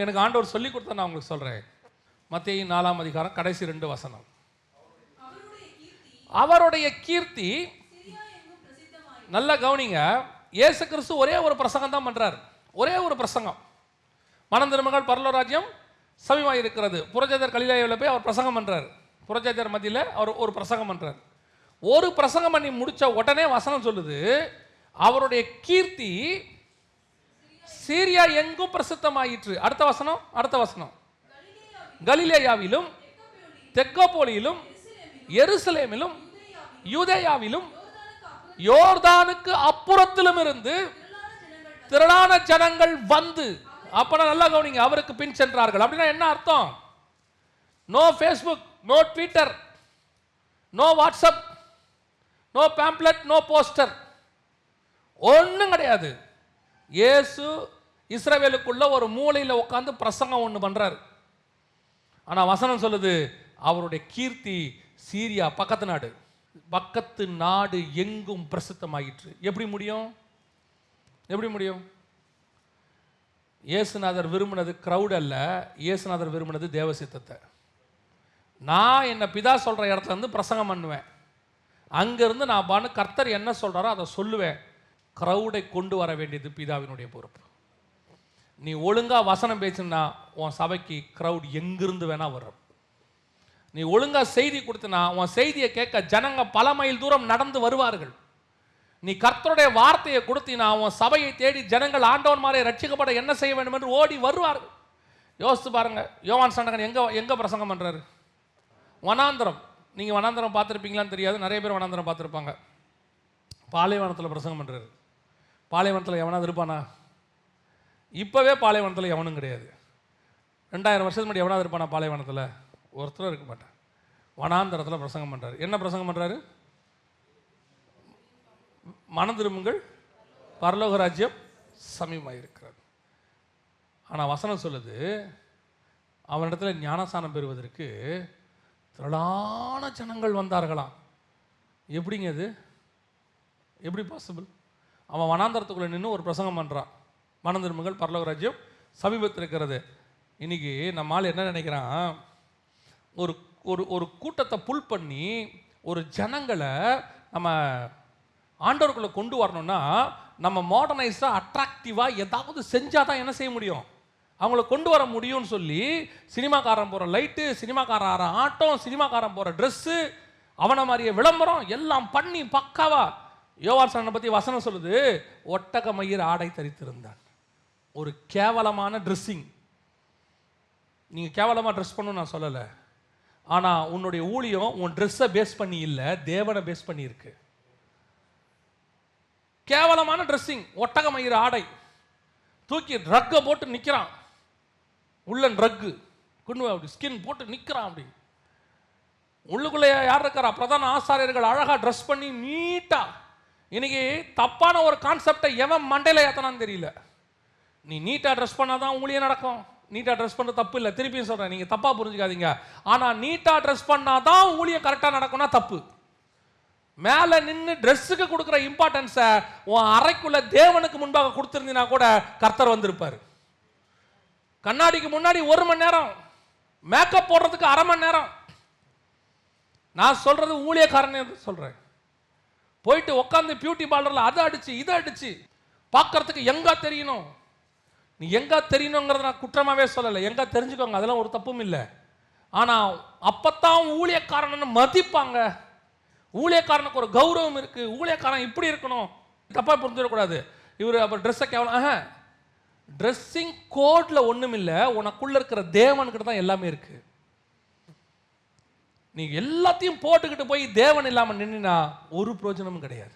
எனக்கு ஆண்டவர் சொல்லி கொடுத்த நான் உங்களுக்கு சொல்றேன். மத்திய நாலாம் அதிகாரம் கடைசி ரெண்டு வசனம். அவருடைய கீர்த்தி நல்லா கவனிங்க. இயேசு கிறிஸ்து ஒரே ஒரு பிரசங்கம் தான் பண்றாரு. ஒரே ஒரு பிரசங்கம். மனம் திருமகள் பரலோராஜ்யம் சமீபமாக இருக்கிறது. புரஜேதர் கலிலாயில் போய் அவர் பிரசங்கம் பண்றாரு. புரஜேதர் மத்தியில் அவர் ஒரு பிரசங்கம் பண்றாரு. ஒரு பிரசங்கம் பண்ணி முடிச்ச உடனே வசனம் சொல்லுது அவருடைய கீர்த்தி சீரியா எங்கும் பிரசித்தமாயிற்று. அடுத்த வசனம் அடுத்த வசனம். கலிலேயாவிலும் தெக்கோபோலியிலும் எருசலேமிலும் யூதேயாவிலும் யோர்தானுக்கு அப்புறத்திலும் இருந்து திரளான ஜனங்கள் வந்து அப்பனா நல்லா கவனிங்க அவருக்கு பின் சென்றார்கள். அப்படின்னா என்ன அர்த்தம்? No Facebook no Twitter no WhatsApp no pamphlet no poster ஒன்றும் கிடையாது. இயேசு இஸ்ரவேலுக்குள்ள ஒரு மூலையில் உட்காந்து பிரசங்கம் ஒன்று பண்ணுறாரு ஆனால் வசனம் சொல்லுது அவருடைய கீர்த்தி சீரியா பக்கத்து நாடு பக்கத்து நாடு எங்கும் பிரசித்தமாயிற்று. எப்படி முடியும்? எப்படி முடியும்? இயேசுநாதர் விரும்பினது க்ரௌட் அல்ல இயேசுநாதர் விரும்பினது தேவசித்தத்தை. நான் என்னை பிதா சொல்கிற இடத்துல இருந்து பிரசங்கம் பண்ணுவேன். அங்கேருந்து நான் பானு கர்த்தர் என்ன சொல்கிறாரோ அதை சொல்லுவேன். க்ரௌடை கொண்டு வர வேண்டியது பிதாவினுடைய பொறுப்பு. நீ ஒழுங்காக வசனம் பேசுனா உன் சபைக்கு க்ரௌட் எங்கிருந்து வேணால் வரும். நீ ஒழுங்காக செய்தி கொடுத்தனா உன் செய்தியை கேட்க ஜனங்க பல மைல் தூரம் நடந்து வருவார்கள். நீ கர்த்தருடைய வார்த்தையை கொடுத்தினா உன் சபையை தேடி ஜனங்கள் ஆண்டவன் மாதிரி ரட்சிக்கப்பட என்ன செய்ய வேண்டும் என்று ஓடி வருவார்கள். யோசித்து பாருங்கள் யோவான் சண்டகன் எங்கே எங்கே பிரசங்கம் பண்ணுறாரு வனாந்திரம். நீங்கள் வனாந்திரம் பார்த்துருப்பீங்களான்னு தெரியாது நிறைய பேர் வனாந்திரம் பார்த்துருப்பாங்க. பாலைவனத்தில் பிரசங்கம் பண்ணுறாரு பாலைவனத்தில் எவனாவது இருப்பானா? இப்போவே பாலைவனத்தில் எவனும் கிடையாது. ரெண்டாயிரம் வருஷத்துக்கு முன்னாடி எவனாவது இருப்பானா பாலைவனத்தில்? ஒருத்தரும் இருக்க மாட்டான். வனாந்தரத்தில் பிரசங்கம் பண்ணுறாரு என்ன பிரசங்கம் பண்ணுறாரு மன திரும்புங்கள். பரலோக ராஜ்யம் சமீபமாக இருக்கிறது ஆனால் வசனம் சொல்லுது அவனிடத்தில் ஞானஸ்தானம் பெறுவதற்கு திரளான ஜனங்கள் வந்தார்களாம். எப்படிங்க அது? எப்படி பாசிபிள் அவன் வனாந்தரத்துக்குள்ளே நின்று ஒரு பிரசங்கம் பண்ணுறான் மனம் பரலோக ராஜ்யம் சமீபத்தில் இருக்கிறது இன்னைக்கு நம்ம ஆள் என்ன நினைக்கிறான்? ஒரு ஒரு ஒரு கூட்டத்தை புல் பண்ணி ஒரு ஜனங்களை நம்ம ஆண்டவருக்குள்ளே கொண்டு வரணும்னா நம்ம மாடர்னைஸாக அட்ராக்டிவாக ஏதாவது செஞ்சால் தான் என்ன செய்ய முடியும்? அவங்கள கொண்டு வர முடியும்னு சொல்லி சினிமாக்காரன் போகிற லைட்டு சினிமாக்காரன் ஆற ஆட்டம் சினிமாக்காரன் போகிற ட்ரெஸ்ஸு அவனை மாதிரியே விளம்பரம் எல்லாம் பண்ணி பக்காவாக யோவாசனை பற்றி வசனம் சொல்லுது ஒட்டக மயிர் ஆடை தரித்திருந்தான் ஒரு கேவலமான ட்ரெஸ்ஸிங் நீங்கள் கேவலமாக ட்ரெஸ் பண்ணணும்னு நான் சொல்லலை. ஆனால் உன்னுடைய ஊழியம் உன் ட்ரெஸ்ஸை பேஸ் பண்ணி இல்லை தேவனை பேஸ் பண்ணியிருக்கு கேவலமான ட்ரெஸ்ஸிங் ஒட்டக மயிர் ஆடை. தூக்கி ட்ரக்கை போட்டு நிற்கிறான் உள்ளன் ட்ரக்கு குண்டு அப்படி ஸ்கின் போட்டு நிற்கிறான் அப்படி. உள்ளுக்குள்ளே யார் இருக்கிறா பிரதான ஆசாரியர்கள் அழகாக ட்ரெஸ் பண்ணி நீட்டாக இன்னைக்கு தப்பான ஒரு கான்செப்டை எவன் மண்டையில் ஏற்றனான்னு தெரியல. நீ நீட்டாக ட்ரெஸ் பண்ணால் தான் உங்களையே நடக்கும். நீட்டாக ட்ரெஸ் பண்ண தப்பு இல்லை. திருப்பியும் சொல்கிறேன் நீங்கள் தப்பாக புரிஞ்சுக்காதீங்க. ஆனால் நீட்டாக ட்ரெஸ் பண்ணால் தான் ஊழியம் கரெக்டாக நடக்கும்னா தப்பு. மேலே நின்று ட்ரெஸ்ஸுக்கு கொடுக்குற இம்பார்ட்டன்ஸை உன் அறைக்குள்ளே தேவனுக்கு முன்பாக கொடுத்துருந்தீங்கன்னா கூட கர்த்தர் வந்திருப்பார். கண்ணாடிக்கு முன்னாடி ஒரு மணி நேரம் மேக்கப் போடுறதுக்கு அரை மணி நேரம். நான் சொல்கிறது ஊழியக்காரனே சொல்கிறேன் போயிட்டு உட்காந்து பியூட்டி பார்லரில் அதை அடிச்சு இதை அடிச்சு பார்க்கறதுக்கு எங்கே தெரியணும்? நீ எங்கே தெரியணுங்கிறத நான் குற்றமாகவே சொல்லலை. எங்கே தெரிஞ்சுக்கோங்க அதெல்லாம் ஒரு தப்பும் இல்லை. ஆனால் அப்போத்தான் ஊழியக்காரன்னு மதிப்பாங்க. ஊழியக்காரனுக்கு ஒரு கௌரவம் இருக்குது ஊழியக்காரன் இப்படி இருக்கணும். தப்பாக புரிஞ்சிடக்கூடாது. இவர் அப்போ ட்ரெஸ்ஸை கேவலம் ட்ரெஸ்ஸிங் கோட்டில் ஒன்றும் இல்லை உனக்குள்ளே இருக்கிற தேவன்கிட்ட தான் எல்லாமே இருக்குது நீ எல்லாத்தையும் போட்டுக்கிட்டு போய் தேவன் இல்லாமல் நின்னா ஒரு பிரோஜனமும் கிடையாது.